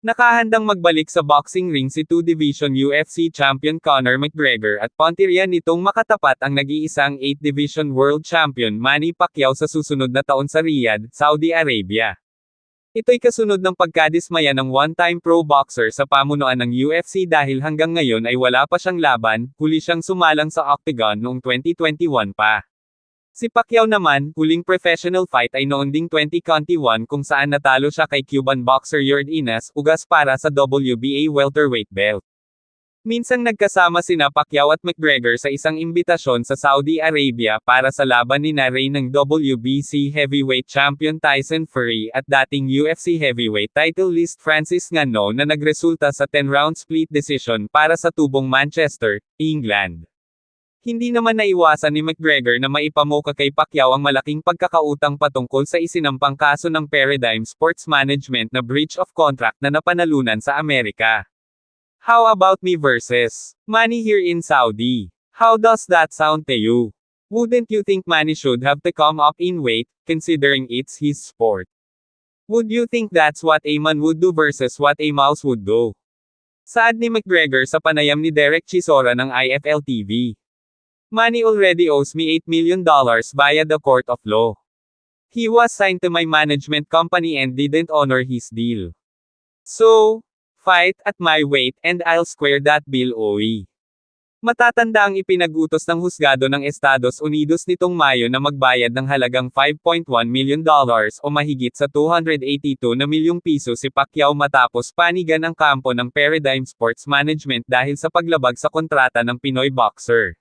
Nakahandang magbalik sa boxing ring si 2-division UFC champion Conor McGregor at pontirya nitong makatapat ang nag-iisang 8-division world champion Manny Pacquiao sa susunod na taon sa Riyadh, Saudi Arabia. Ito'y kasunod ng pagkadismaya ng one-time pro boxer sa pamunuan ng UFC dahil hanggang ngayon ay wala pa siyang laban, huli siyang sumalang sa octagon noong 2021 pa. Si Pacquiao naman, huling professional fight ay noon ding 2021 kung saan natalo siya kay Cuban boxer Yord Inas, ugas para sa WBA welterweight belt. Minsang nagkasama sina Pacquiao at McGregor sa isang imbitasyon sa Saudi Arabia para sa laban ni Naray ng WBC heavyweight champion Tyson Fury at dating UFC heavyweight title list Francis Ngannou na nagresulta sa 10-round split decision para sa tubong Manchester, England. Hindi naman naiwasan ni McGregor na maipamuka kay Pacquiao ang malaking pagkakautang patungkol sa isinampang kaso ng Paradigm Sports Management na breach of contract na napanalunan sa Amerika. How about me versus Manny here in Saudi? How does that sound to you? Wouldn't you think Manny should have to come up in weight, considering it's his sport? Would you think that's what a man would do versus what a mouse would do? Saad ni McGregor sa panayam ni Derek Chisora ng IFL TV. Manny already owes me $8 million via the court of law. He was signed to my management company and didn't honor his deal. So, fight at my weight and I'll square that bill OE. Matatanda ang ipinagutos ng husgado ng Estados Unidos nitong Mayo na magbayad ng halagang 5.1 million dollars o mahigit sa 282 na milyong piso si Pacquiao matapos panigan ang kampo ng Paradigm Sports Management dahil sa paglabag sa kontrata ng Pinoy boxer.